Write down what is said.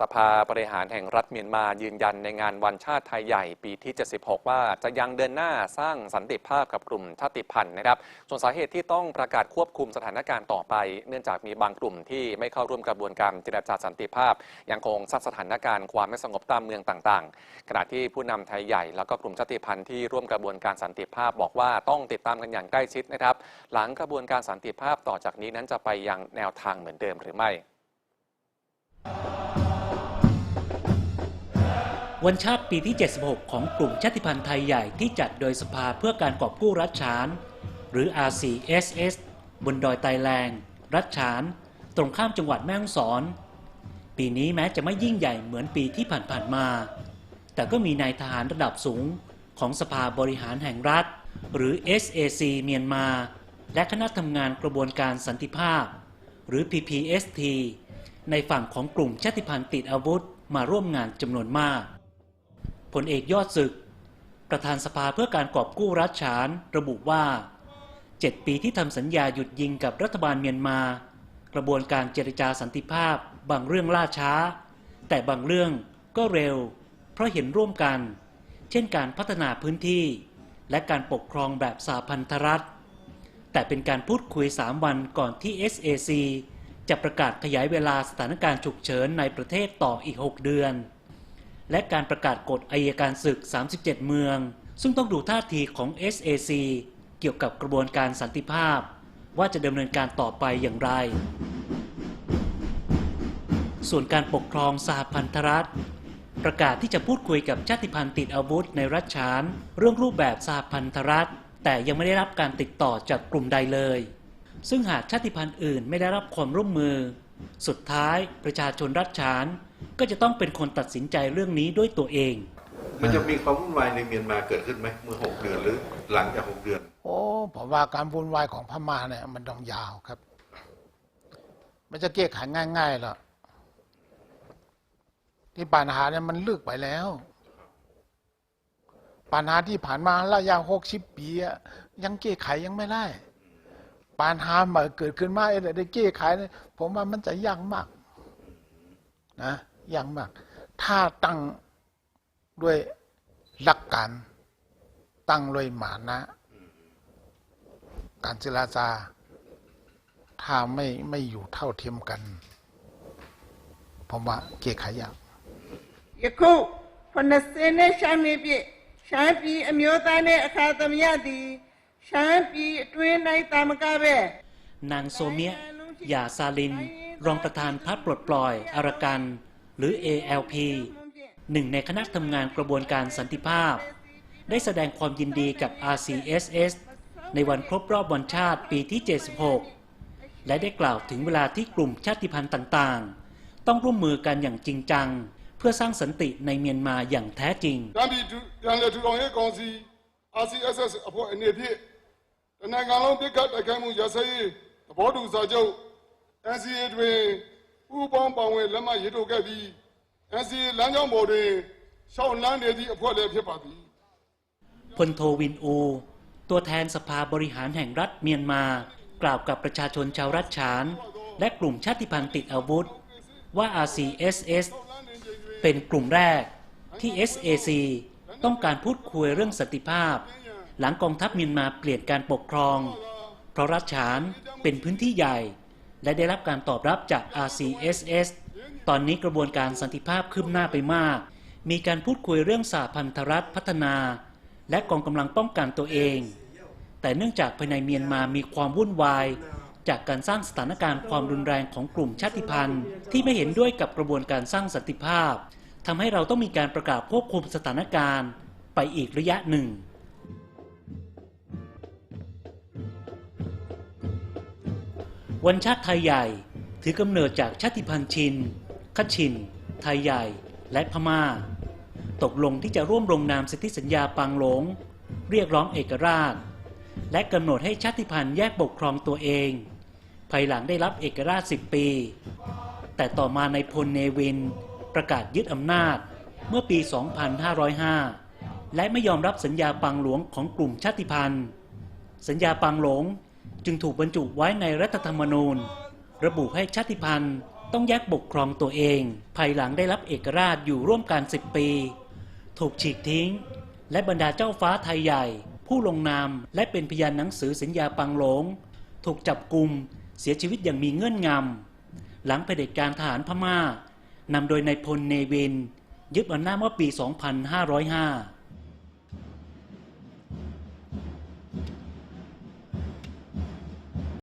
สภาบริหารแห่งรัฐเมียนมายืนยันในงานวันชาติไทยใหญ่ปีที่ 76 ว่าจะยังเดินหน้าสร้างสันติภาพกับกลุ่มชาติพันธุ์นะครับ ส่วนสาเหตุที่ต้องประกาศควบคุมสถานการณ์ต่อไป เนื่องจากมีบางกลุ่มที่ไม่เข้าร่วมกระบวนการเจรจาสันติภาพ ยังคงสร้างสถานการณ์ความไม่สงบตามเมืองต่างๆ ขณะที่ผู้นำไทยใหญ่แล้วก็กลุ่มชาติพันธุ์ที่ร่วมกระบวนการสันติภาพ บอกว่าต้องติดตามกันอย่างใกล้ชิดนะครับ หลังกระบวนการสันติภาพต่อจากนี้นั้นจะไปยังแนวทางเหมือนเดิมหรือไม่ วันชาติปีที่ 76 ของกลุ่มชาติพันธุ์ไทยใหญ่ที่จัดโดยสภาเพื่อการกอบกู้รัฐฉาน หรือ RCSS บนดอยไตแลงรัฐฉาน ตรงข้ามจังหวัดแม่ฮ่องสอน ปีนี้แม้จะไม่ยิ่งใหญ่เหมือนปีที่ผ่านๆมา แต่ก็มีนายทหารระดับสูงของสภาบริหารแห่งรัฐ หรือ SAC เมียนมา และคณะทำงานกระบวนการสันติภาพ หรือ PPST ในฝั่งของกลุ่มชาติพันธุ์ติดอาวุธมาร่วมงานจำนวนมาก พลเอกยอดศึก ประธานสภาเพื่อการกอบกู้รัฐฉาน ระบุว่า 7 ปีที่ทำสัญญาหยุดยิงกับรัฐบาลเมียนมา กระบวนการเจรจาสันติภาพ บางเรื่องล่าช้า แต่บางเรื่องก็เร็ว เพราะเห็นร่วมกัน เช่นการพัฒนาพื้นที่ และการปกครองแบบสาพันธรัฐ แต่เป็นการพูดคุย 3 วันก่อนที่ SAC จะประกาศขยายเวลาสถานการณ์ฉุกเฉินในประเทศต่ออีก 6 เดือน และการประกาศกฎอายการศึก 37 เมือง ซึ่งต้องดูท่าทีของ SAC เกี่ยวกับกระบวนการสันติภาพ ว่าจะดำเนินการต่อไปอย่างไร ส่วนการปกครองสหพันธรัฐ ประกาศที่จะพูดคุยกับชาติพันธุ์ติดอาวุธในรัฐฉาน เรื่องรูปแบบสหพันธรัฐ แต่ยังไม่ได้รับการติดต่อจากกลุ่มใดเลย ซึ่งหากชาติพันธุ์อื่นไม่ได้รับความร่วมมือ สุดท้ายประชาชนรัฐฉาน ก็จะต้องเป็นคนตัดสินใจเรื่องนี้ด้วยตัวเอง มันจะมีความวุ่นวายในเมียนมาเกิดขึ้นไหมเมื่อหกเดือนหรือหลังจากหกเดือน โอ้ผมว่าการวุ่นวายของพม่าเนี่ยมันต้องยาวครับ มันจะแก้ไขง่ายๆหรอกที่ปัญหาเนี่ยมันลึกไปแล้ว ปัญหาที่ผ่านมาระยะหกสิบปีอะยังแก้ไขยังไม่ได้ปัญหามาเกิดขึ้นมาเออได้แก้ไขเนี่ยผมว่ามันจะยากมากนะ ยากมาก ถ้าตั้งด้วยหลักการ ตั้งด้วยหมานะ การเจรจาถ้าไม่ไม่อยู่เท่าเทียมกัน ผมว่าเกียไขยาก ယခု80နဲ့ရှမ်းပြည်ပြည့်ရှမ်းပြည်အမျိုးသားနဲ့အခါသမယသည်ရှမ်းပြည်အတွင်း၌တာမကပဲ นางโซเมียยาซาลิน รองประธานพักปลดปล่อยอารากัน หรือ ALP หนึ่งในคณะทำงานกระบวนการสันติภาพ ได้แสดงความยินดีกับ RCSS ในวันครบรอบวันชาติปีที่ 76 และได้กล่าวถึงเวลาที่กลุ่มชาติพันธุ์ต่างๆ ต้องร่วมมือกันอย่างจริงจัง เพื่อสร้างสันติในเมียนมาอย่างแท้จริง တမ်းပြည်ဒုပြန်လည်ထူထောင်ရေးကောင်စီ RCSS အဖွဲ့အနေဖြင့်တနိုင်ငံလုံးပြစ်ခတ်တိုက်ခိုက်မှုရစရေးသဘောတူစာချုပ် NCA တွင် ဥပပေါင်းပါဝင်လက်မှတ်ရေးထိုးခဲ့ပြီး NCA လမ်းကြောင်းပေါ်တွင်ရှောက်လန်းနေသည့်အဖွဲ့လည်းဖြစ်ပါသည် พลโทวินอู ตัวแทนสภาบริหารแห่งรัฐเมียนมา กล่าวกับประชาชนชาวรัฐฉาน และกลุ่มชาติพันธุ์ติดอาวุธ ว่า RCSS เป็นกลุ่มแรกที่ SAC ต้องการพูดคุยเรื่องสันติภาพ หลังกองทัพเมียนมาเปลี่ยนการปกครอง เพราะรัฐฉานเป็นพื้นที่ใหญ่ และได้รับการตอบรับจาก RCSS ตอนนี้กระบวนการสันติภาพคืบหน้าไปมาก มีการพูดคุยเรื่องสหพันธรัฐพัฒนา และกองกำลังป้องกันตัวเอง แต่เนื่องจากภายในเมียนมามีความวุ่นวาย จากการสร้างสถานการณ์ความรุนแรงของกลุ่มชาติพันธุ์ ที่ไม่เห็นด้วยกับกระบวนการสร้างสันติภาพทำให้เราต้องมีการประกาศควบคุมสถานการณ์ ไปอีกระยะหนึ่ง วันชาติไทยใหญ่ถือกำเนิดจากชาติพันธุ์ชินคชิน ไทยใหญ่ และพม่า ตกลงที่จะร่วมลงนามสนธิสัญญาปังหลง เรียกร้องเอกราช และกำหนดให้ชาติพันธุ์แยกปกครองตัวเอง ภายหลังได้รับเอกราช 10 ปี แต่ต่อมาในพลเนวิน ประกาศยึดอำนาจเมื่อปี 2505 และไม่ยอมรับสัญญาปังหลวงของกลุ่มชาติพันธุ์ สัญญาปังหลง จึงถูกบรรจุไว้ในรัฐธรรมนูญ ระบุให้ชาติพันธุ์ต้องแยกปกครองตัวเอง ภายหลังได้รับเอกราชอยู่ร่วมกัน10ปี ถูกฉีกทิ้ง และบรรดาเจ้าฟ้าไทยใหญ่ ผู้ลงนามและเป็นพยานหนังสือสัญญาปังหลง ถูกจับกลุ่มเสียชีวิตอย่างมีเงื่อนงำ หลังเผด็จการทหารพม่านำโดยนายพลเนวิน ยึดอำนาจเมื่อปี 2505